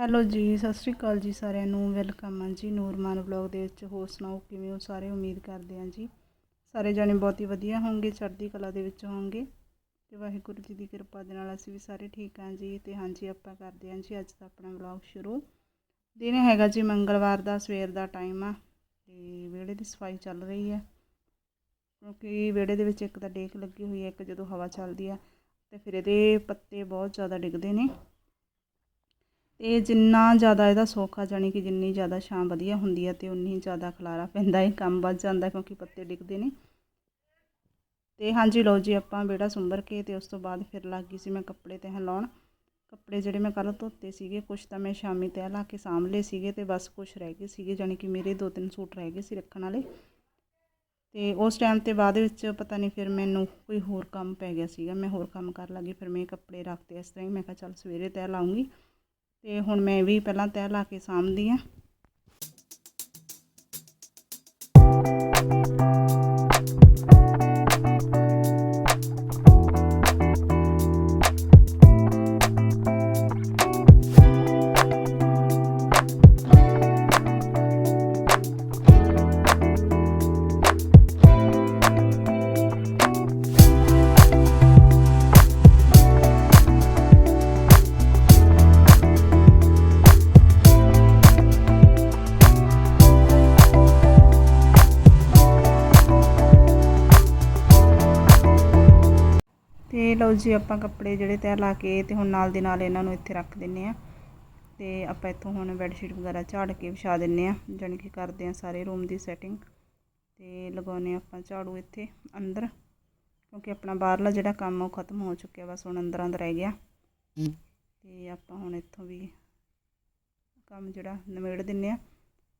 Hello ਜੀ, ਸਤਿ ਸ਼੍ਰੀ ਅਕਾਲ ਜੀ ਸਾਰਿਆਂ ਨੂੰ। ਵੈਲਕਮ ਆ ਜੀ ਨੂਰਮਾਨ ਵਲੌਗ ਦੇ ਵਿੱਚ। ਹੋਰ ਸੁਣਾਓ, ਕਿਵੇਂ ਹੋ ਸਾਰੇ? ਉਮੀਦ ਕਰਦੇ ਹਾਂ ਜੀ। ਸਾਰੇ ਜਾਣੇ ਬਹੁਤ ਹੀ ਵਧੀਆ ਹੋਣਗੇ, ਚੜ੍ਹਦੀ ਕਲਾ ਦੇ ਵਿੱਚ ਹੋਣਗੇ। ਤੇ ਵਾਹਿਗੁਰੂ ਜੀ ਦੀ ਕਿਰਪਾ ਦੇ ਨਾਲ ਅਸੀਂ ਵੀ ਸਾਰੇ ਠੀਕ ਹਾਂ ਜੀ। ਤੇ ਹਾਂਜੀ, ਆਪਾਂ ਕਰਦੇ ਹਾਂ ਜੀ ਅੱਜ ਦਾ ਆਪਣਾ ਵਲੌਗ ਸ਼ੁਰੂ। ਦਿਨ ਹੈਗਾ ਜੀ ਮੰਗਲਵਾਰ ਦਾ, ਸਵੇਰ ਦਾ ਟਾਈਮ ਆ। ਤੇ ਵਿਹੜੇ ਦੀ ਸਫ਼ਾਈ ਚੱਲ ਰਹੀ ਹੈ ਕਿਉਂਕਿ ਵਿਹੜੇ ਦੇ ਵਿੱਚ ਇੱਕ ਤਾਂ ਡੇਕ ਲੱਗੀ ਹੋਈ ਹੈ ਇੱਕ ਜਦੋਂ ਹਵਾ ਚੱਲਦੀ ਆ। ਤੇ ਫਿਰ ਇਹਦੇ ਪੱਤੇ ਬਹੁਤ ਜ਼ਿਆਦਾ ਡਿੱਗਦੇ ਨੇ। ਤੇ ਜਿੰਨਾ ਜ਼ਿਆਦਾ ਇਹਦਾ ਸੌਖਾ ਜਾਣੀ ਕਿ ਜਿੰਨੀ ਜ਼ਿਆਦਾ ਛਾਂ ਵਧੀਆ ਹੁੰਦੀ ਹੈ ਤੇ ਉਨੀ ਜ਼ਿਆਦਾ ਖਲਾਰਾ ਪੈਂਦਾ ਹੈ ਕੰਮ ਵੱਧ ਜਾਂਦਾ ਕਿਉਂਕਿ ਪੱਤੇ ਡਿੱਗਦੇ ਨੇ। ਤੇ ਹਾਂਜੀ ਲਓ ਜੀ, ਆਪਾਂ ਵਿਹੜਾ ਸੁੰਬਰ ਕੇ ਤੇ ਉਸ ਤੋਂ ਬਾਅਦ ਫਿਰ ਲੱਗ ਗਈ ਸੀ ਮੈਂ ਕੱਪੜੇ ਤਹਿ ਲਾਉਣ ਕੱਪੜੇ ਜਿਹੜੇ ਮੈਂ ਕੱਲ੍ਹ ਧੋਤੇ ਸੀਗੇ, ਕੁਛ ਤਾਂ ਮੈਂ ਸ਼ਾਮੀ ਤਹਿ ਲਾ ਕੇ ਸਾਂਭ ਲਏ ਸੀਗੇ ਤੇ ਬਸ ਕੁਛ ਰਹਿ ਗਏ ਸੀਗੇ, ਜਾਣੀ ਕਿ ਮੇਰੇ ਦੋ ਤਿੰਨ ਸੂਟ ਰਹਿ ਗਏ ਸੀ ਰੱਖਣ ਵਾਲੇ। ਤੇ ਉਸ ਟਾਈਮ ਤੇ ਬਾਅਦ ਵਿੱਚ ਪਤਾ ਨਹੀਂ ਫਿਰ ਮੈਨੂੰ ਕੋਈ ਹੋਰ ਕੰਮ ਪੈ ਗਿਆ ਸੀਗਾ, ਮੈਂ ਹੋਰ ਕੰਮ ਕਰਨ ਲੱਗੀ, ਫਿਰ ਮੈਂ ਕੱਪੜੇ ਰੱਖਤੇ ਇਸ ਤਰ੍ਹਾਂ ਹੀ, ਮੈਂ ਕਿਹਾ ਚੱਲ ਸਵੇਰੇ ਤਹਿ ਲਾਉਂਗੀ ਤੇ ਹੁਣ ਮੈਂ ਵੀ ਪਹਿਲਾਂ ਤਹਿ ਲਾ ਕੇ ਸਾਂਭਦੀ ਆ ਲਓ ਜੀ ਆਪਾਂ ਕੱਪੜੇ ਜਿਹੜੇ ਤਹਿ ਲਾ ਕੇ ਤੇ ਹੁਣ ਨਾਲ ਦੇ ਨਾਲ ਇਹਨਾਂ ਨੂੰ ਇੱਥੇ ਰੱਖ ਦਿੰਨੇ ਆ। ਤੇ ਆਪਾਂ ਇੱਥੋਂ ਹੁਣ ਬੈੱਡ ਸ਼ੀਟ ਵਗੈਰਾ ਝਾੜ ਕੇ ਵਿਛਾ ਦਿੰਨੇ ਆ, ਜਾਣੀ ਕਿ ਕਰਦੇ ਆ ਸਾਰੇ ਰੂਮ ਦੀ ਸੈਟਿੰਗ ਤੇ ਲਗਾਉਨੇ ਆਪਾਂ ਝਾੜੂ ਇੱਥੇ ਅੰਦਰ, ਕਿਉਂਕਿ ਆਪਣਾ ਬਾਹਰਲਾ ਜਿਹੜਾ ਕੰਮ ਉਹ ਖਤਮ ਹੋ ਚੁੱਕਿਆ, ਬਸ ਹੁਣ ਅੰਦਰ ਅੰਦਰ ਰਹਿ ਗਿਆ। ਤੇ ਆਪਾਂ ਹੁਣ ਇੱਥੋਂ ਵੀ ਕੰਮ ਜਿਹੜਾ ਨਿਬੇੜ ਦਿੰਨੇ ਆ।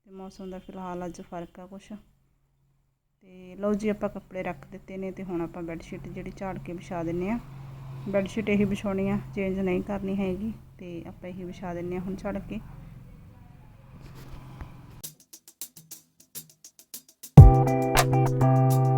ਤੇ ਮੌਸਮ ਦਾ ਫਿਲਹਾਲ ਅੱਜ ਫ਼ਰਕ ਆ ਕੁਛ। ਤੇ ਲਓ ਜੀ ਆਪਾਂ ਕੱਪੜੇ ਰੱਖ ਦਿੱਤੇ ਨੇ ਤੇ ਹੁਣ ਆਪਾਂ ਬੈੱਡ ਸ਼ੀਟ ਜਿਹੜੀ ਝਾੜ ਕੇ ਵਿਛਾ ਦਿੰਨੇ ਆ। ਬੈੱਡਸ਼ੀਟ ਇਹੀ ਵਿਛਾਉਣੀ ਆ ਚੇਂਜ ਨਹੀਂ ਕਰਨੀ ਹੈਗੀ ਤੇ ਆਪਾਂ ਇਹੀ ਵਿਛਾ ਦਿੰਨੇ ਆ ਹੁਣ ਝਾੜ ਕੇ। ਤੇ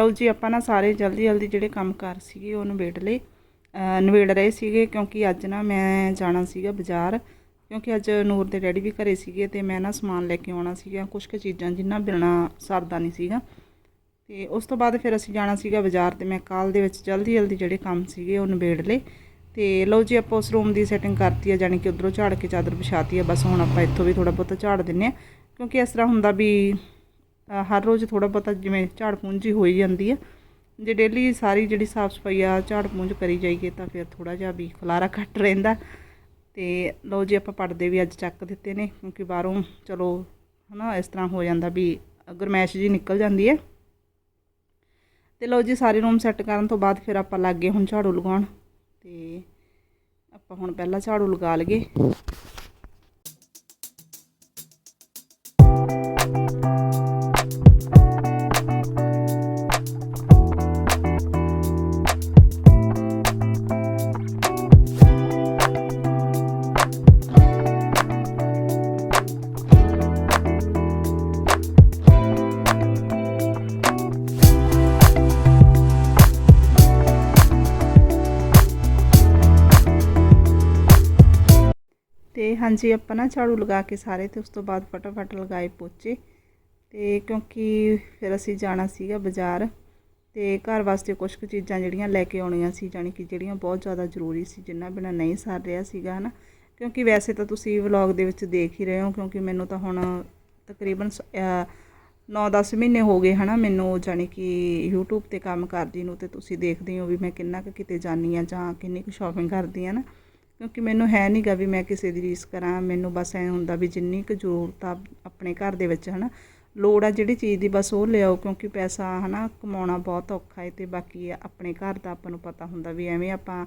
ਲਓ ਜੀ, ਆਪਾਂ ਨਾ ਸਾਰੇ ਜਲਦੀ ਜਲਦੀ ਜਿਹੜੇ ਕੰਮ ਕਰ ਸੀਗੇ ਉਹ ਨਿਬੇੜ ਲਏ। ਨਿਬੇੜ ਰਹੇ ਸੀਗੇ ਕਿਉਂਕਿ ਅੱਜ ਨਾ ਮੈਂ ਜਾਣਾ ਸੀਗਾ ਬਾਜ਼ਾਰ, ਕਿਉਂਕਿ ਅੱਜ ਨੂਰ ਦੇ ਡੈਡੀ ਵੀ ਘਰੇ ਸੀਗੇ ਤੇ ਮੈਂ ਨਾ ਸਮਾਨ ਲੈ ਕੇ ਆਉਣਾ ਸੀਗਾ ਕੁਝ ਕੁ ਚੀਜ਼ਾਂ ਜਿੰਨਾ ਬਿਲਣਾ ਸਰਦਾ ਨਹੀਂ ਸੀਗਾ। ਤੇ ਉਸ ਤੋਂ ਬਾਅਦ ਫਿਰ ਅਸੀਂ ਜਾਣਾ ਸੀਗਾ ਬਾਜ਼ਾਰ ਤੇ ਮੈਂ ਕਾਲ ਦੇ ਵਿੱਚ ਜਲਦੀ ਜਲਦੀ ਜਿਹੜੇ ਕੰਮ ਸੀਗੇ ਉਹ ਨਿਬੇੜ ਲਏ। ਤੇ ਲਓ ਜੀ, ਆਪਾਂ ਉਸ ਰੂਮ ਦੀ ਸੈਟਿੰਗ ਕਰਤੀ ਆ, ਜਾਣੀ ਕਿ ਉਧਰੋਂ ਝਾੜ ਕੇ ਚਾਦਰ ਵਿਛਾਤੀ ਆ, ਬਸ ਹੁਣ ਆਪਾਂ ਇੱਥੋਂ ਵੀ ਥੋੜਾ ਬਹੁਤਾ ਝਾੜ ਦਿੰਨੇ ਆ। ਕਿਉਂਕਿ ਇਸ ਤਰ੍ਹਾਂ ਹੁੰਦਾ ਵੀ ਹਰ ਰੋਜ਼ ਥੋੜਾ ਬਹੁਤਾ ਜਿਵੇਂ ਝਾੜ ਪੂੰਝ ਹੀ ਹੋਈ ਜਾਂਦੀ ਆ ਜੇ ਡੇਲੀ ਸਾਰੀ ਜਿਹੜੀ ਸਾਫ਼ ਸਫ਼ਾਈ ਆ, ਝਾੜ ਪੂੰਝ ਕਰੀ ਜਾਈਏ ਤਾਂ ਫਿਰ ਥੋੜਾ ਜਿਹਾ ਵੀ ਖਲਾਰਾ ਘੱਟ ਰਹਿੰਦਾ। ਤੇ ਲਓ ਜੀ, ਆਪਾਂ ਪਰਦੇ ਵੀ ਅੱਜ ਚੱਕ ਦਿੱਤੇ ਨੇ, ਕਿਉਂਕਿ ਬਾਹਰੋਂ ਚਲੋ ਹਨਾ, ਇਸ ਤਰ੍ਹਾਂ ਹੋ ਜਾਂਦਾ ਵੀ ਗਰਮੈਸ਼ ਜੀ ਨਿਕਲ ਜਾਂਦੀ ਹੈ। ਤੇ ਲਓ ਜੀ, ਸਾਰੇ ਰੂਮ ਸੈੱਟ ਕਰਨ ਤੋਂ ਬਾਅਦ ਫਿਰ ਆਪਾਂ ਲੱਗ ਗਏ ਹੁਣ ਝਾੜੂ ਲਗਾਉਣ। ਤੇ ਆਪਾਂ ਹੁਣ ਪਹਿਲਾਂ ਝਾੜੂ ਲਗਾ ਲਈਏ। ਹਾਂਜੀ, ਆਪਾਂ ਨਾ ਝਾੜੂ ਲਗਾ ਕੇ ਸਾਰੇ ਤੇ ਉਸ ਤੋਂ ਬਾਅਦ ਫਟਾਫਟ ਲਗਾਏ ਪੋਚੇ ਤੇ ਕਿਉਂਕਿ ਫਿਰ ਅਸੀਂ ਜਾਣਾ ਸੀਗਾ ਬਾਜ਼ਾਰ ਤੇ ਘਰ ਵਾਸਤੇ ਕੁਝ ਕੁ ਚੀਜ਼ਾਂ ਜਿਹੜੀਆਂ ਲੈ ਕੇ ਆਉਣੀਆਂ ਸੀ, ਜਾਣੀ ਕਿ ਜਿਹੜੀਆਂ ਬਹੁਤ ਜ਼ਿਆਦਾ ਜ਼ਰੂਰੀ ਸੀ, ਜਿੰਨਾ ਬਿਨਾਂ ਨਹੀਂ ਸਰ ਰਿਹਾ ਸੀਗਾ, ਹਨਾ। ਕਿਉਂਕਿ ਵੈਸੇ ਤਾਂ ਤੁਸੀਂ ਵਲੌਗ ਦੇ ਵਿੱਚ ਦੇਖ ਹੀ ਰਹੇ ਹੋ, ਕਿਉਂਕਿ ਮੈਨੂੰ ਤਾਂ ਹੁਣ ਤਕਰੀਬਨ 9-10 ਮਹੀਨੇ ਹੋ ਗਏ, ਹਨਾ, ਮੈਨੂੰ ਜਾਣੀ ਕਿ YouTube ਤੇ ਕੰਮ ਕਰਦੀ ਨੂੰ ਤੇ ਤੁਸੀਂ ਦੇਖਦੇ ਹੋ ਵੀ ਮੈਂ ਕਿੰਨਾ ਕੁ ਕਿਤੇ ਜਾਂਦੀ ਆ ਜਾਂ ਕਿੰਨੀ ਕੁ ਸ਼ਾਪਿੰਗ ਕਰਦੀ ਆ ਨਾ ਕਿਉਂਕਿ ਮੈਨੂੰ ਹੈ ਨਹੀਂਗਾ ਵੀ ਮੈਂ ਕਿਸੇ ਦੀ ਰੀਸ ਕਰਾਂ, ਮੈਨੂੰ ਬਸ ਐ ਹੁੰਦਾ ਵੀ ਜਿੰਨੀ ਕੁ ਜ਼ਰੂਰਤ ਆ ਆਪਣੇ ਘਰ ਦੇ ਵਿੱਚ, ਹਨਾ। ਲੋੜ ਆ ਜਿਹੜੀ ਚੀਜ਼ ਦੀ ਬਸ ਉਹ ਲਿਆਓ, ਕਿਉਂਕਿ ਪੈਸਾ, ਹਨਾ, ਕਮਾਉਣਾ ਬਹੁਤ ਔਖਾ ਹੈ ਤੇ ਬਾਕੀ ਆਪਣੇ ਘਰ ਦਾ ਆਪਾਂ ਨੂੰ ਪਤਾ ਹੁੰਦਾ ਵੀ ਐਵੇਂ ਆਪਾਂ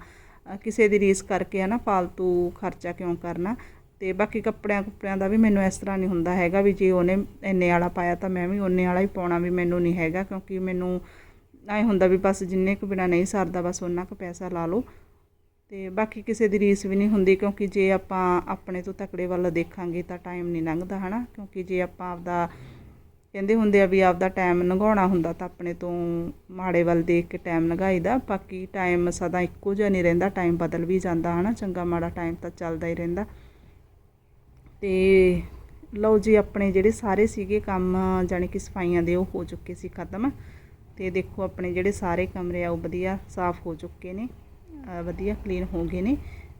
ਕਿਸੇ ਦੀ ਰੀਸ ਕਰਕੇ, ਹਨਾ ਫालतू ਖਰਚਾ ਕਿਉਂ ਕਰਨਾ। ਤੇ ਬਾਕੀ ਕੱਪੜਿਆਂ ਕੁੱਪੜਿਆਂ ਦਾ ਵੀ ਮੈਨੂੰ ਇਸ ਤਰ੍ਹਾਂ ਨਹੀਂ ਹੁੰਦਾ ਹੈਗਾ ਵੀ ਜੇ ਉਹਨੇ ਇੰਨੇ ਵਾਲਾ ਪਾਇਆ ਤਾਂ ਮੈਂ ਵੀ ਉਹਨੇ ਵਾਲਾ ਹੀ ਪਾਉਣਾ ਵੀ ਮੈਨੂੰ ਨਹੀਂ ਹੈਗਾ, ਕਿਉਂਕਿ ਮੈਨੂੰ ਐ ਹੁੰਦਾ ਵੀ ਬਸ ਜਿੰਨੇ ਕੁ ਬਿਨਾ ਨਹੀਂ ਸਰਦਾ ਬਸ ਉਹਨਾਂ ਕੁ ਪੈਸਾ ਲਾ ਲਓ। ਤੇ ਬਾਕੀ ਕਿਸੇ ਦੀ ਰੀਸ ਵੀ ਨਹੀਂ ਹੁੰਦੀ ਕਿਉਂਕਿ ਜੇ ਆਪਾਂ ਆਪਣੇ ਤੋਂ ਤਕੜੇ ਵੱਲ ਦੇਖਾਂਗੇ ਤਾਂ ਟਾਈਮ ਨਹੀਂ ਲੰਘਦਾ, ਹਨਾ? ਕਿਉਂਕਿ ਜੇ ਆਪਾਂ ਆਪਦਾ ਕਹਿੰਦੇ ਹੁੰਦੇ ਆ ਵੀ ਆਪਦਾ ਟਾਈਮ ਲੰਘਾਉਣਾ ਹੁੰਦਾ ਤਾਂ ਆਪਣੇ ਤੋਂ ਮਾੜੇ ਵੱਲ ਦੇਖ ਕੇ ਟਾਈਮ ਲੰਘਾਈਦਾ। ਬਾਕੀ ਟਾਈਮ ਸਦਾ ਇੱਕੋ ਜਿਹਾ ਨਹੀਂ ਰਹਿੰਦਾ ਟਾਈਮ ਬਦਲ ਵੀ ਜਾਂਦਾ, ਹਨਾ? ਚੰਗਾ ਮਾੜਾ ਟਾਈਮ ਤਾਂ ਚੱਲਦਾ ਹੀ ਰਹਿੰਦਾ। ਤੇ ਲਓ ਜੀ, ਆਪਣੇ ਜਿਹੜੇ ਸਾਰੇ ਸੀਗੇ ਕੰਮ ਜਾਣੀ ਕਿ ਸਫਾਈਆਂ ਦੇ, ਉਹ ਹੋ ਚੁੱਕੇ ਸੀ ਖਤਮ। ਤੇ ਦੇਖੋ, ਆਪਣੇ ਜਿਹੜੇ ਸਾਰੇ ਕਮਰੇ ਆ, ਉਹ ਵਧੀਆ ਸਾਫ਼ ਹੋ ਚੁੱਕੇ ਨੇ। ਵਧੀਆ ਕਲੀਨ ਹੋ ਗਏ ਨੇ।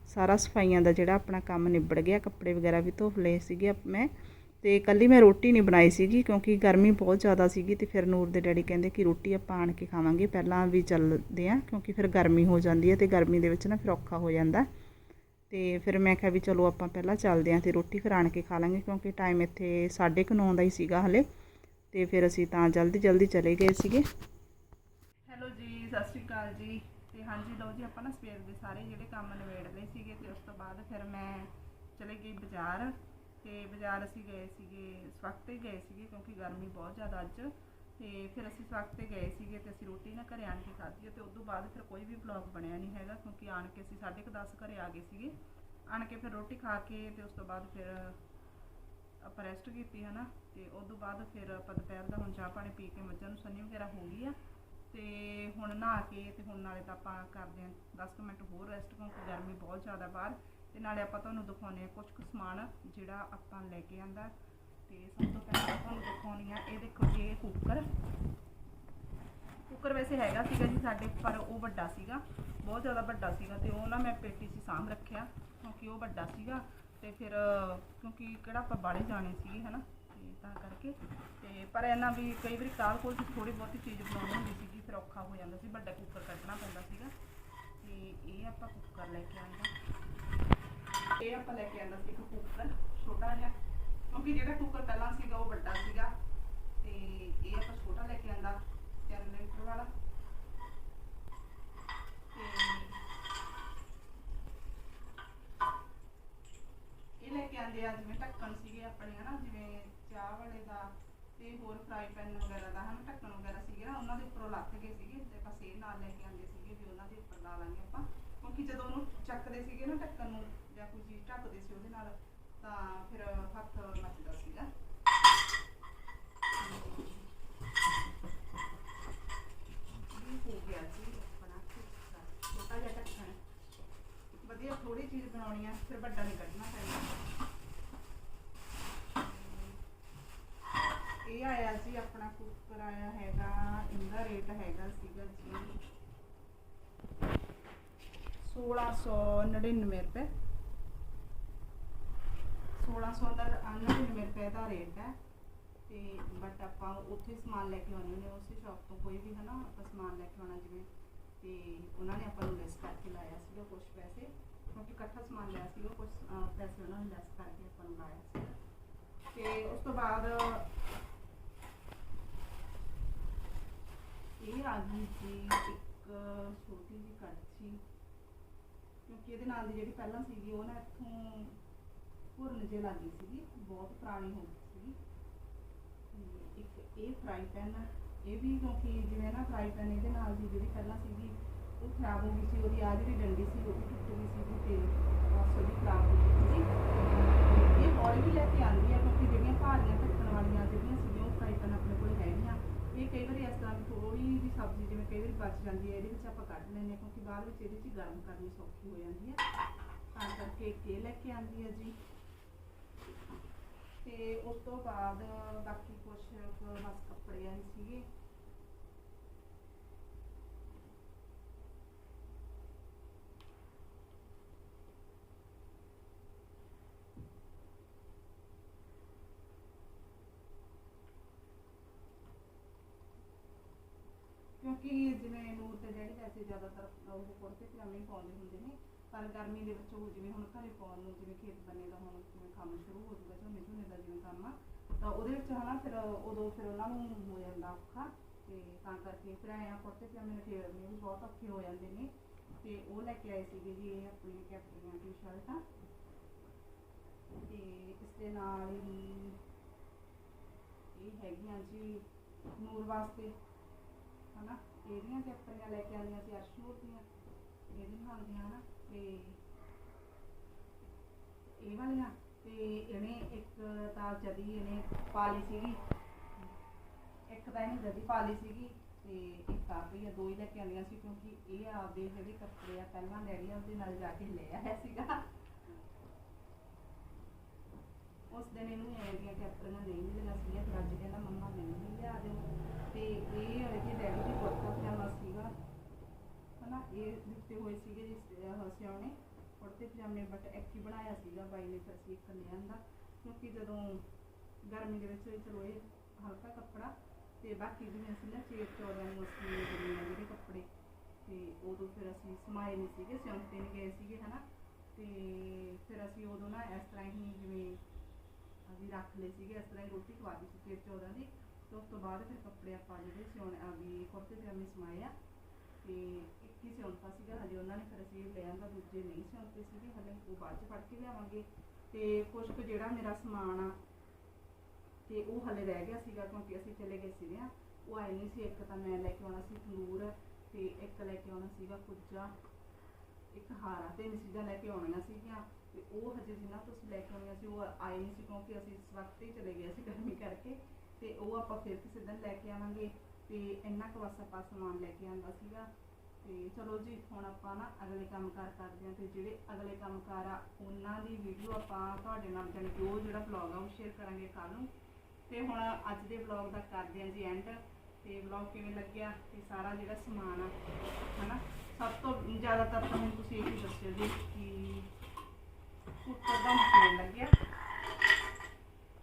ਸਾਰਾ ਸਫਾਈਆਂ ਦਾ ਜਿਹੜਾ ਆਪਣਾ ਕੰਮ ਨਿਬੜ ਗਿਆ, ਕੱਪੜੇ ਵਗੈਰਾ ਵੀ ਧੋ ਲਏ ਸੀਗੇ ਮੈਂ। ਤੇ ਕੱਲੀ ਮੈਂ ਰੋਟੀ ਨਹੀਂ ਬਣਾਈ ਸੀਗੀ ਕਿਉਂਕਿ ਗਰਮੀ ਬਹੁਤ ਜ਼ਿਆਦਾ ਸੀਗੀ ਤੇ ਫਿਰ ਨੂਰ ਦੇ ਡੈਡੀ ਕਹਿੰਦੇ ਕਿ ਰੋਟੀ ਆਪਾਂ ਆਣ ਕੇ ਖਾਵਾਂਗੇ, ਪਹਿਲਾਂ ਵੀ ਚੱਲਦੇ ਆ ਕਿਉਂਕਿ ਫਿਰ ਗਰਮੀ ਹੋ ਜਾਂਦੀ ਹੈ ਤੇ ਗਰਮੀ ਦੇ ਵਿੱਚ ਨਾ ਫਿਰ ਔਖਾ ਹੋ ਜਾਂਦਾ। ਤੇ ਫਿਰ ਮੈਂ ਕਿਹਾ ਵੀ ਚਲੋ ਆਪਾਂ ਪਹਿਲਾਂ ਚੱਲਦੇ ਆਂ ਤੇ ਰੋਟੀ ਫਿਰ ਆਣ ਕੇ ਖਾ ਲਾਂਗੇ ਕਿਉਂਕਿ ਟਾਈਮ ਇੱਥੇ 9:30 ਦਾ ਹੀ ਸੀਗਾ ਹਲੇ। ਤੇ ਫਿਰ ਅਸੀਂ ਤਾਂ ਜਲਦੀ ਜਲਦੀ ਚਲੇ ਗਏ ਸੀਗੇ। ਹੈਲੋ ਜੀ, ਸਤਿ ਸ਼੍ਰੀ ਅਕਾਲ ਜੀ। ਤੇ ਹਾਂਜੀ, ਲਓ ਜੀ, ਆਪਾਂ ਨਾ ਸਵੇਰ ਦੇ ਸਾਰੇ ਜਿਹੜੇ ਕੰਮ ਨਿਬੇੜ ਲਏ ਸੀਗੇ ਤੇ ਉਸ ਤੋਂ ਬਾਅਦ ਫਿਰ ਮੈਂ ਚਲੇ ਗਈ ਬਾਜ਼ਾਰ ਤੇ ਬਾਜ਼ਾਰ ਅਸੀਂ ਗਏ ਸੀਗੇ ਸਵਖਤ ਹੀ ਗਏ ਸੀਗੇ ਕਿਉਂਕਿ ਗਰਮੀ ਬਹੁਤ ਜ਼ਿਆਦਾ ਅੱਜ ਤੇ ਫਿਰ ਅਸੀਂ ਸਵਖਤ ਤੇ ਗਏ ਸੀਗੇ ਤੇ ਅਸੀਂ ਰੋਟੀ ਨਾ ਘਰੇ ਆਣ ਕੇ ਖਾਧੀ ਤੇ ਉਸ ਤੋਂ ਬਾਅਦ ਫਿਰ ਕੋਈ ਵੀ ਵਲੌਗ ਬਣਿਆ ਨਹੀਂ ਹੈਗਾ ਕਿਉਂਕਿ ਆਣ ਕੇ ਅਸੀਂ 10:30 ਘਰੇ ਆ ਗਏ ਸੀਗੇ। ਆਣ ਕੇ ਫਿਰ ਰੋਟੀ ਖਾ ਕੇ ਤੇ ਉਸ ਤੋਂ ਬਾਅਦ ਫਿਰ ਆਪਾਂ ਰੈਸਟ ਕੀਤੀ, ਹਨਾ? ਤੇ ਉਸ ਤੋਂ ਬਾਅਦ ਫਿਰ ਆਪਾਂ ਦੁਪਹਿਰ ਦਾ ਹੁਣ ਚਾਹ ਪਾਣੀ ਪੀ ਕੇ ਮੱਝਾਂ ਨੂੰ ਸੰਨੀ ਵਗੈਰਾ ਹੋ ਗਈ ਆ। ਤੇ ਹੁਣ ਨਹਾ ਕੇ ਤੇ ਹੁਣ ਨਾਲੇ ਤਾਂ ਆਪਾਂ ਕਰਦੇ ਹਾਂ 10 ਕੁ ਮਿੰਟ ਹੋਰ ਰੈਸਟ ਕਿਉਂਕਿ ਗਰਮੀ ਬਹੁਤ ਜ਼ਿਆਦਾ ਬਾਹਰ ਤੇ ਨਾਲੇ ਆਪਾਂ ਤੁਹਾਨੂੰ ਦਿਖਾਉਣੇ ਆ ਕੁਝ ਕੁ ਸਮਾਨ ਜਿਹੜਾ ਆਪਾਂ ਲੈ ਕੇ ਆਂਦਾ। ਤੇ ਸਭ ਤੋਂ ਪਹਿਲਾਂ ਤੁਹਾਨੂੰ ਦਿਖਾਉਣੀ ਆ ਇਹ ਦੇਖੋ ਜੀ, ਇਹ ਕੁੱਕਰ ਕੁੱਕਰ ਵੈਸੇ ਹੈਗਾ ਸੀਗਾ ਜੀ ਸਾਡੇ, ਪਰ ਉਹ ਵੱਡਾ ਸੀਗਾ, ਬਹੁਤ ਜ਼ਿਆਦਾ ਵੱਡਾ ਸੀਗਾ ਤੇ ਉਹ ਨਾ ਮੈਂ ਪੇਟੀ 'ਚ ਸਾਂਭ ਰੱਖਿਆ ਕਿਉਂਕਿ ਉਹ ਵੱਡਾ ਸੀਗਾ ਤੇ ਫਿਰ ਕਿਉਂਕਿ ਕਿਹੜਾ ਆਪਾਂ ਬਾਹਲੇ ਜਾਣੇ ਸੀਗੇ, ਹਨਾ? ਤਾਂ ਕਰਕੇ ਤੇ ਪਰ ਇਹਨਾਂ ਵੀ ਕਈ ਵਾਰੀ ਕਾਲ ਕੋਲ ਥੋੜੀ ਬਹੁਤੀ ਚੀਜ਼ ਬਣਾਉਣੀ ਹੁੰਦੀ ਸੀਗੀ, ਫਿਰ ਔਖਾ ਹੋ ਜਾਂਦਾ ਸੀ, ਵੱਡਾ ਕੁੱਕਰ ਕੱਢਣਾ ਪੈਂਦਾ ਸੀਗਾ। ਤੇ ਇਹ ਆਪਾਂ ਕੁੱਕਰ ਲੈ ਕੇ ਆਂਦਾ ਇਹ ਆਪਾਂ ਲੈ ਕੇ ਆਂਦਾ ਸੀ ਇੱਕ ਕੁੱਕਰ, ਛੋਟਾ ਜਿਹਾ, ਕਿਉਂਕਿ ਜਿਹੜਾ ਕੁੱਕਰ ਪਹਿਲਾਂ ਸੀਗਾ ਉਹ ਵੱਡਾ ਸੀਗਾ। ਤੇ ਇਹ ਆਪਾਂ ਛੋਟਾ ਲੈ ਕੇ ਆਂਦਾ 3 ਲੀਟਰ ਵਾਲਾ ਤੇ ਇਹ ਲੈ ਕੇ ਆਂਦੇ ਆ ਜਿਵੇਂ ਢੱਕਣ ਸੀਗੇ ਆਪਣੇ ਹਨਾ ਜਿਵੇਂ ਚਾਹ ਵਾਲੇ ਦਾ ਤੇ ਹੋਰ ਫਰਾਈ ਪੈਨ ਵਗੈਰਾ ਦਾ, ਹਨਾ, ਢੱਕਣ ਵਗੈਰਾ ਸੀਗੇ ਨਾ, ਉਹਨਾਂ ਦੇ ਉੱਪਰੋਂ ਲੱਥ ਗਏ ਸੀਗੇ, ਤੇ ਆਪਾਂ ਸੇਲ ਨਾਲ ਲੈ ਕੇ ਆਂਦੇ ਸੀਗੇ, ਵੀ ਉਹਨਾਂ ਦੇ ਉੱਪਰ ਲਾ ਲਾਂਗੇ ਆਪਾਂ। ਕਿਉਂਕਿ ਜਦੋਂ ਉਹਨੂੰ ਚੱਕਦੇ ਸੀਗੇ ਨਾ ਢੱਕਣ ਨੂੰ, ਜਾਂ ਕੋਈ ਚੀਜ਼ ਢੱਕਦੇ ਸੀ ਉਹਦੇ ਨਾਲ, ਤਾਂ ਫਿਰ ਹੱਥ ਮੱਚਦਾ ਸੀਗਾ। ਹੋ ਗਿਆ ਜੀ ਆਪਣਾ ਛੋਟਾ ਜਿਹਾ ਢੱਕਣ। ਵਧੀਆ ਥੋੜੀ ਚੀਜ਼ ਬਣਾਉਣੀ ਆ, ਫਿਰ ਵੱਡਾ ਨਹੀਂ ਕੱਢਣਾ ਪੈਂਦਾ ਇਹ ਆਇਆ ਜੀ ਆਪਣਾ ਕੁੱਕਰ ਆਇਆ ਹੈਗਾ, ਇਹਦਾ ਰੇਟ ਹੈਗਾ ਸੀਗਾ ਜੀ 1699 ਰੁਪਏ। 1699 ਰੁਪਏ ਦਾ ਰੇਟ ਹੈ। ਤੇ ਬਟ ਆਪਾਂ ਉੱਥੇ ਸਮਾਨ ਲੈ ਕੇ ਆਉਣੇ ਨੇ, ਉਸੇ ਸ਼ਾਪ ਤੋਂ ਕੋਈ ਵੀ, ਹਨਾ, ਆਪਾਂ ਸਮਾਨ ਲੈ ਕੇ ਆਉਣਾ ਜਿਵੇਂ। ਤੇ ਉਹਨਾਂ ਨੇ ਆਪਾਂ ਨੂੰ ਲੈਸ ਕਰਕੇ ਲਾਇਆ ਸੀਗਾ ਕੁਝ ਪੈਸੇ। ਕਿਉਂਕਿ ਇਕੱਠਾ ਸਮਾਨ ਲਿਆ ਸੀਗਾ ਕੁਝ ਪੈਸੇ ਉਹਨਾਂ ਨੇ ਲੈਸ ਕਰਕੇ ਆਪਾਂ ਨੂੰ ਲਾਇਆ ਸੀਗਾ। ਤੇ ਉਸ ਤੋਂ ਬਾਅਦ ਇਹ ਆ ਗਈ ਸੀ ਇੱਕ ਛੋਟੀ ਜਿਹੀ ਕੜਛੀ, ਕਿਉਂਕਿ ਇਹਦੇ ਨਾਲ ਦੀ ਜਿਹੜੀ ਪਹਿਲਾਂ ਸੀਗੀ, ਉਹ ਨਾ ਇੱਥੋਂ ਭੁਰਨ ਜੇ ਲੱਗੀ ਸੀਗੀ, ਬਹੁਤ ਪੁਰਾਣੀ ਹੋ ਗਈ ਸੀਗੀ। ਇੱਕ ਇਹ ਫਰਾਈ ਪੈਨ ਇਹ ਵੀ ਕਿਉਂਕਿ ਜਿਵੇਂ ਨਾ ਫਰਾਈ ਪੈਨ ਇਹਦੇ ਨਾਲ ਦੀ ਜਿਹੜੀ ਪਹਿਲਾਂ ਸੀਗੀ, ਉਹ ਖਰਾਬ ਹੋ ਗਈ ਸੀ, ਉਹਦੀ ਆ ਜਿਹੜੀ ਡੰਡੀ ਸੀ, ਉਹ ਵੀ ਟੁੱਟ ਗਈ ਸੀਗੀ ਤੇ ਬਸ ਉਹਦੀ ਖਰਾਬ ਹੋ ਗਈ ਸੀ। ਇਹ ਹੌਲੀ ਵੀ ਲੈ ਕੇ ਆਉਂਦੀ ਆ, ਕਿਉਂਕਿ ਜਿਹੜੀਆਂ ਭਾਰੀਆਂ ਢੱਕਣ ਵਾਲੀਆਂ ਜਿਹੜੀਆਂ ਸੀਗੀਆਂ ਉਹ ਫਰਾਈ ਪੈਨ ਆਪਣੇ ਕੋਲ ਹੈਗੀਆਂ ਇਹ ਕਈ ਵਾਰੀ ਇਸ ਤਰ੍ਹਾਂ ਦੀ ਥੋੜੀ ਜਿਹੀ ਸਬਜ਼ੀ ਜਿਵੇਂ ਕਈ ਵਾਰੀ ਬਚ ਜਾਂਦੀ ਹੈ, ਇਹਦੇ ਵਿੱਚ ਆਪਾਂ ਕੱਢ ਲੈਂਦੇ ਹਾਂ ਕਿਉਂਕਿ ਬਾਅਦ ਵਿੱਚ ਇਹਦੇ 'ਚ ਗਰਮ ਕਰਨੀ ਸੌਖੀ ਹੋ ਜਾਂਦੀ ਹੈ। ਤਾਂ ਕਰਕੇ ਕੇ ਲੈ ਕੇ ਆਂਦੀ ਹੈ ਜੀ। ਤੇ ਉਸ ਤੋਂ ਬਾਅਦ ਬਾਕੀ ਕੁਝ ਬਸ ਕੱਪੜੇ ਆਏ ਸੀਗੇ। ਕਿਉਂਕਿ ਜਿਵੇਂ ਨੂਰ ਤੇ ਡੈਡੀ ਵੈਸੇ ਜ਼ਿਆਦਾਤਰ ਉਹ ਕੁੜਤੇ ਪਜਾਮੇ ਹੀ ਪਾਉਂਦੇ ਹੁੰਦੇ ਨੇ, ਪਰ ਗਰਮੀ ਦੇ ਵਿੱਚ ਉਹ ਜਿਵੇਂ ਹੁਣ ਘਰੇ ਪਾਉਣ ਨੂੰ ਜਿਵੇਂ ਖੇਤ ਬੰਨੇ ਦਾ ਹੁਣ ਜਿਵੇਂ ਕੰਮ ਸ਼ੁਰੂ ਹੋ ਜੂਗਾ ਝੋਨੇ ਝੋਨੇ ਦਾ ਜਿਵੇਂ ਕੰਮ ਆ, ਤਾਂ ਉਹਦੇ ਵਿੱਚ ਹਨਾ ਫਿਰ ਉਦੋਂ ਫਿਰ ਉਹਨਾਂ ਨੂੰ ਹੋ ਜਾਂਦਾ ਔਖਾ, ਤੇ ਤਾਂ ਕਰਕੇ ਫਿਰ ਆਇਆ ਕੁੜਤੇ ਪਜਾਮੇ ਫੇਰਨੇ ਵੀ ਬਹੁਤ ਔਖੇ ਹੋ ਜਾਂਦੇ ਨੇ, ਤੇ ਉਹ ਲੈ ਕੇ ਆਏ ਸੀਗੇ ਜੀ ਇਹ ਆਪਣੀਆਂ ਕੈਪਰੀਆਂ ਟੀ-ਸ਼ਰਟਾਂ, ਤੇ ਇਸ ਦੇ ਨਾਲ ਹੀ ਇਹ ਹੈਗੀਆਂ ਜੀ ਨੂਰ ਵਾਸਤੇ ਹਨਾ, ਇਹਦੀਆਂ ਕੈਪਰੀਆਂ ਲੈ ਕੇ ਆਉਂਦੀਆਂ ਸੀ ਅਰਸ਼ਨੂਰ ਦੀਆਂ, ਇਹਦੇ ਨਾਲ ਹਨਾ, ਤੇ ਇਹ ਵਾਲੀਆਂ, ਤੇ ਇਹਨੇ ਇੱਕ ਤਾਂ ਜਦੀ ਇਹਨੇ ਪਾ ਲਈ ਸੀਗੀ। ਇੱਕ ਤਾਂ ਇਹਨੇ ਜਦੀ ਪਾ ਸੀਗੀ, ਤੇ ਇੱਕ ਆ ਪਈ ਆ ਦੋ ਹੀ ਲੈ ਕੇ ਆਉਂਦੀਆਂ ਸੀ, ਕਿਉਂਕਿ ਇਹ ਆਪਦੇ ਜਿਹੜੇ ਕੱਪੜੇ ਆ, ਪਹਿਲਾਂ ਡੈਡੀ ਉਹਦੇ ਨਾਲ ਜਾ ਕੇ ਲੈ ਆਇਆ ਸੀਗਾ। ਉਸ ਦਿਨ ਇਹਨੂੰ ਐ ਦੀਆਂ ਕੈਪਰੀਆਂ ਨਹੀਂ ਮਿਲੀਆਂ ਸੀਗੀਆਂ, ਫਿਰ ਅੱਜ ਕਹਿੰਦਾ ਮੰਮਾ ਮੈਨੂੰ ਵੀ ਲਿਆ ਦਿਓ। ਤੇ ਇਹ ਇਹਦੇ ਡੈਡੀ ਦੀ ਕੁੜਤਾ ਪਜਾਮਾ ਸੀਗਾ, ਹਨਾ, ਇਹ ਦਿੱਤੇ ਹੋਏ ਸੀਗੇ ਜਿਸ ਹਸਿਆਉਣੇ ਕੁੜਤੇ ਪਜਾਮੇ ਬਟ ਇੱਕ ਹੀ ਬਣਾਇਆ ਸੀਗਾ ਬਾਈ ਨੇ ਫਿਰ ਅਸੀਂ ਇੱਕ ਲਿਆਂਦਾ ਕਿਉਂਕਿ ਜਦੋਂ ਗਰਮੀ ਦੇ ਵਿੱਚ ਚਲੋ ਇਹ ਹਲਕਾ ਕੱਪੜਾ, ਤੇ ਬਾਕੀ ਜਿਵੇਂ ਅਸੀਂ ਨਾ ਚੇਤ ਚੌਦਾਂ ਨੂੰ ਅਸੀਂ ਦਿੰਦੇ ਜਿਹੜੇ ਕੱਪੜੇ, ਤੇ ਉਦੋਂ ਫਿਰ ਅਸੀਂ ਸਮਾਏ ਨਹੀਂ ਸੀਗੇ, ਸਿਉਂਤੇ ਨਹੀਂ ਗਏ ਸੀਗੇ, ਹਨਾ। ਤੇ ਫਿਰ ਅਸੀਂ ਉਦੋਂ ਨਾ ਇਸ ਤਰ੍ਹਾਂ ਹੀ ਜਿਵੇਂ ਅਸੀਂ ਰੱਖ ਲਏ ਸੀਗੇ, ਇਸ ਤਰ੍ਹਾਂ ਹੀ ਰੋਟੀ ਖਵਾ ਦਿੱਤੀ ਸੀ ਚੇਤ ਦੀ। ਤੇ ਉਸ ਤੋਂ ਬਾਅਦ ਫਿਰ ਕੱਪੜੇ ਆਪਾਂ ਜਿਹੜੇ ਸਿਉਣ ਆ ਵੀ ਕੁੜਤੇ ਪਜਾਮੇ ਸਮਾਏ ਆ। ਤੇ ਇੱਕ ਹੀ ਸਿਉਂਤਾ ਸੀਗਾ, ਹਜੇ ਉਹਨਾਂ ਨੇ ਫਿਰ ਅਸੀਂ ਲੈ ਆਂਦਾ, ਦੂਜੇ ਨਹੀਂ ਸਿਉਂਤੇ ਸੀਗੇ ਹਲੇ ਉਹ ਬਾਅਦ ਚ ਫੜ ਕੇ ਲਿਆਵਾਂਗੇ। ਤੇ ਕੁਝ ਕੁ ਜਿਹੜਾ ਮੇਰਾ ਸਮਾਨ ਆ, ਤੇ ਉਹ ਹਲੇ ਰਹਿ ਗਿਆ ਸੀਗਾ ਕਿਉਂਕਿ ਅਸੀਂ ਚਲੇ ਗਏ ਸੀਗੇ ਉਹ ਆਏ ਨਹੀਂ ਸੀ, ਇੱਕ ਤਾਂ ਮੈਂ ਲੈ ਕੇ ਆਉਣਾ ਸੀ ਤੰਦੂਰ ਤੇ ਇੱਕ ਲੈ ਕੇ ਆਉਣਾ ਸੀਗਾ ਕੁੱਜਾ। ਇੱਕ ਹਾਰਾ ਤੇ ਚੀਜ਼ਾਂ ਲੈ ਕੇ ਆਉਣੀਆਂ ਸੀਗੀਆਂ। ਤੇ ਉਹ ਹਜੇ ਜਿੰਨਾ ਤੋਂ ਅਸੀਂ ਲੈ ਕੇ ਆਉਣੀਆਂ ਸੀ ਉਹ ਆਏ ਨਹੀਂ ਸੀ ਕਿਉਂਕਿ ਅਸੀਂ ਇਸ ਵਕਤ ਹੀ ਚਲੇ ਗਏ ਸੀ ਗਰਮੀ ਕਰਕੇ ਤੇ ਉਹ ਆਪਾਂ ਫਿਰ ਕਿਸੇ ਦਿਨ ਲੈ ਕੇ ਆਵਾਂਗੇ ਤੇ ਇੰਨਾ ਕੁ ਬਸ ਆਪਾਂ ਸਮਾਨ ਲੈ ਕੇ ਆਂਦਾ ਸੀਗਾ। ਤੇ ਚਲੋ ਜੀ, ਹੁਣ ਆਪਾਂ ਨਾ ਅਗਲੇ ਕੰਮ ਕਾਰ ਕਰਦੇ ਹਾਂ ਤੇ ਜਿਹੜੇ ਅਗਲੇ ਕੰਮ ਕਾਰ ਆ, ਉਹਨਾਂ ਦੀ ਵੀਡੀਓ ਆਪਾਂ ਤੁਹਾਡੇ ਨਾਲ ਜਾਣੀ ਕਿ ਉਹ ਜਿਹੜਾ ਵਲੌਗ ਆ ਉਹ ਸ਼ੇਅਰ ਕਰਾਂਗੇ ਕੱਲ ਨੂੰ। ਤੇ ਹੁਣ ਅੱਜ ਦੇ ਵਲੌਗ ਦਾ ਕਰਦੇ ਹਾਂ ਜੀ ਐਂਡ ਤੇ ਵਲੌਗ ਕਿਵੇਂ ਲੱਗਿਆ ਤੇ ਸਾਰਾ ਜਿਹੜਾ ਸਮਾਨ ਆ, ਹਨਾ? ਸਭ ਤੋਂ ਜ਼ਿਆਦਾਤਰ ਤਾਂ ਮੈਨੂੰ ਤੁਸੀਂ ਇਹ ਹੀ ਦੱਸਿਓ ਜੀ ਕਿ ਕੁੱਕਰ ਦਾ ਕਿਵੇਂ ਲੱਗਿਆ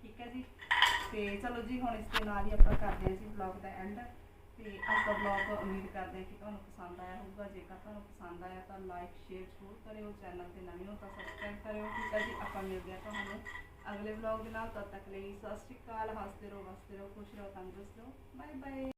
ਠੀਕ ਹੈ ਜੀ ਤੇ ਚਲੋ ਜੀ, ਹੁਣ ਇਸ ਦੇ ਨਾਲ ਹੀ ਆਪਾਂ ਕਰਦੇ ਹਾਂ ਜੀ ਵਲੌਗ ਦਾ ਐਂਡ ਤੇ ਅੱਜ ਦਾ ਵਲੌਗ ਉਮੀਦ ਕਰਦੇ ਹਾਂ ਕਿ ਤੁਹਾਨੂੰ ਪਸੰਦ ਆਇਆ ਹੋਊਗਾ। ਜੇਕਰ ਤੁਹਾਨੂੰ ਪਸੰਦ ਆਇਆ ਤਾਂ ਲਾਈਕ ਸ਼ੇਅਰ ਜ਼ਰੂਰ ਕਰਿਓ। ਚੈਨਲ ਤੇ ਨਵੇਂ ਹੋ ਤਾਂ ਸਬਸਕ੍ਰਾਈਬ ਕਰਿਓ। ਠੀਕ ਹੈ ਜੀ, ਆਪਾਂ ਮਿਲਦੇ ਹਾਂ ਤੁਹਾਨੂੰ ਅਗਲੇ ਵਲੌਗ ਦੇ ਨਾਲ। ਤਦ ਤੱਕ ਲਈ ਸਤਿ ਸ਼੍ਰੀ ਅਕਾਲ। ਹੱਸਦੇ ਰਹੋ, ਵਸਦੇ ਰਹੋ, ਖੁਸ਼ ਰਹੋ, ਤੰਦਰੁਸਤ ਰਹੋ। Bye bye